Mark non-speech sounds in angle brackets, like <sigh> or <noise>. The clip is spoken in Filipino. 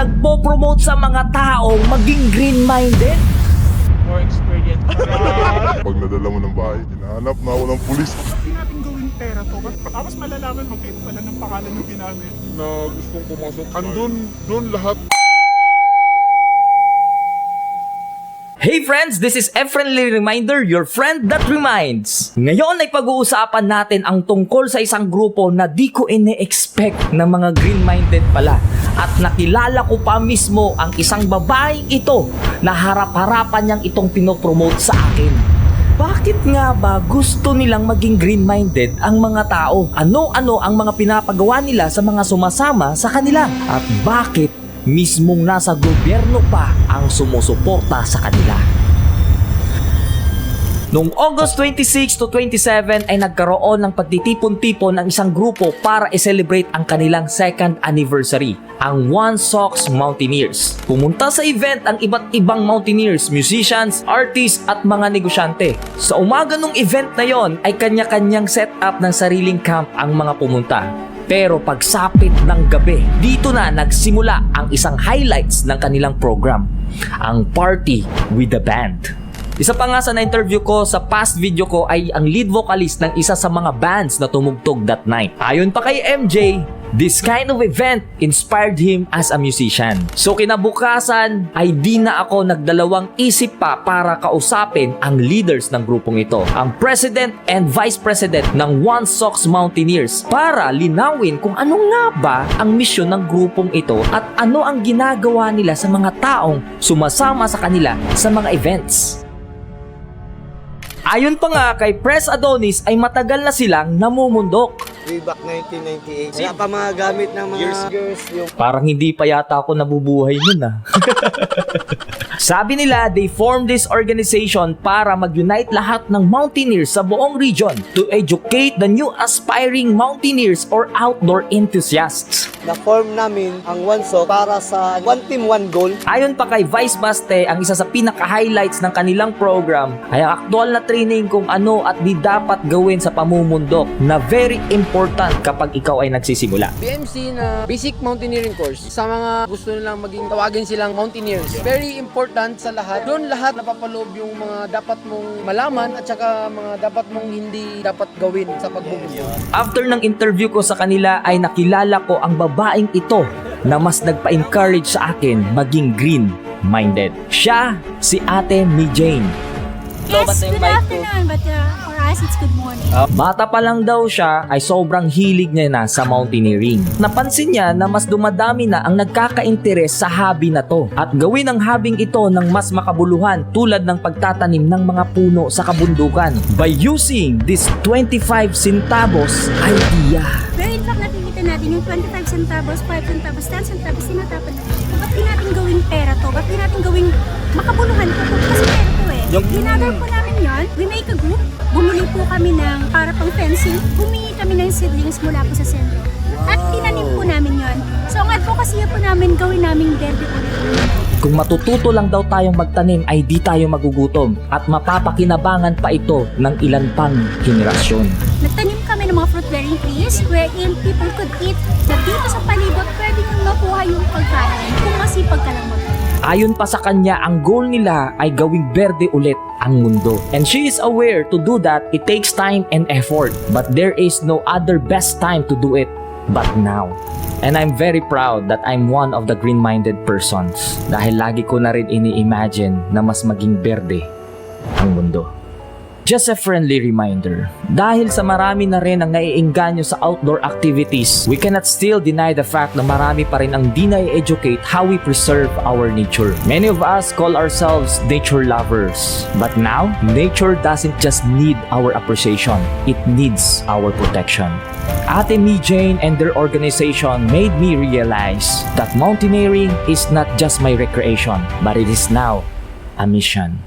nagpo-promote sa mga taong maging green-minded. More experience. <laughs> Pag nadala mo ng bahay, hinahanap na ako ng pulis. Hindi natin gawing pera to. Tapos malalaman mo kayo pala ng pangalan ng ginamit. Na gustong pumasok. Andun, dun lahat. Hey friends, this is a friendly reminder, your friend that reminds. Ngayon ay pag-uusapan natin ang tungkol sa isang grupo na di ko ine-expect na mga green-minded pala. At nakilala ko pa mismo ang isang babaeng ito na harap-harapan niyang itong pinopromote sa akin. Bakit nga ba gusto nilang maging green-minded ang mga tao? Ano-ano ang mga pinapagawa nila sa mga sumasama sa kanila? At bakit mismong nasa gobyerno pa ang sumusuporta sa kanila? Noong August 26 to 27 ay nagkaroon ng pagtitipon-tipon ng isang grupo para i-celebrate ang kanilang second anniversary, ang One Sox Mountaineers. Pumunta sa event ang iba't ibang mountaineers, musicians, artists at mga negosyante. Sa umaga ng event na yon ay kanya-kanyang setup ng sariling camp ang mga pumunta. Pero pagsapit ng gabi, dito na nagsimula ang isang highlights ng kanilang program, ang Party with the Band. Isa pa nga sa na-interview ko sa past video ko ay ang lead vocalist ng isa sa mga bands na tumugtog that night. Ayon pa kay MJ, this kind of event inspired him as a musician. So kinabukasan ay di na ako nagdalawang isip pa para kausapin ang leaders ng grupong ito, ang president and vice president ng One Sox Mountaineers para linawin kung ano nga ba ang misyon ng grupong ito at ano ang ginagawa nila sa mga taong sumasama sa kanila sa mga events. Ayon pa nga kay Press Adonis ay matagal na silang namumundok. Way back 1998. Wala pa mga gamit ng mga girls, yung Parang hindi pa yata ako nabubuhay nun ah. <laughs> Sabi nila, they formed this organization para mag-unite lahat ng mountaineers sa buong region to educate the new aspiring mountaineers or outdoor enthusiasts. Na-form namin ang One Sock para sa One Team, One Goal. Ayon pa kay Vice Baste, ang isa sa pinaka-highlights ng kanilang program ay ang aktual na training kung ano at di dapat gawin sa pamumundok na very important kapag ikaw ay nagsisimula. BMC na basic mountaineering course sa mga gusto nilang maging tawagin silang mountaineers. Very important sa lahat. Doon lahat napapaloob yung mga dapat mong malaman at saka mga dapat mong hindi dapat gawin sa pagbubundok. After ng interview ko sa kanila ay nakilala ko ang babaeng ito na mas nagpa-encourage sa akin maging green-minded. Siya si Ate Mi Jane. Yes, good afternoon, but uh, for us, it's good morning. Bata pa lang daw siya ay sobrang hilig niya na sa mountaineering. Napansin niya na mas dumadami na ang nagkaka-interes sa hobby na to at gawin ang hobbying ito ng mas makabuluhan tulad ng pagtatanim ng mga puno sa kabundukan by using this 25 centavos idea. Yung 25 centavos, 5 centavos, 10 centavos, tinatapan natin. Ba't di natin gawing pera to? Ba't di natin gawing makabuluhan to? Kasi pera to eh. Ginather po namin yon. We make a group. Bumili po kami ng para pang fencing. Humingi kami ng seedlings mula po sa sentro. At tinanim po namin yon. So ang advocacy po namin, gawin namin verde ulit. Kung matututo lang daw tayong magtanim ay di tayo magugutom at mapapakinabangan pa ito ng ilan pang henerasyon. Ng mga fruit-bearing trees wherein people could eat na dito sa palibot pwede nyo makuha yung pagkain kung masipag ka lang mag Ayon pa sa kanya, ang goal nila ay gawing berde ulit ang mundo. And she is aware to do that, it takes time and effort. But there is no other best time to do it but now. And I'm very proud that I'm one of the green-minded persons. Dahil lagi ko na rin ini-imagine na mas maging berde ang mundo. Just a friendly reminder, dahil sa marami na rin ang naiinganyo sa outdoor activities, we cannot still deny the fact na marami pa rin ang di na-educate how we preserve our nature. Many of us call ourselves nature lovers. But now, nature doesn't just need our appreciation, it needs our protection. Ate Me Jane and their organization made me realize that mountaineering is not just my recreation, but it is now a mission.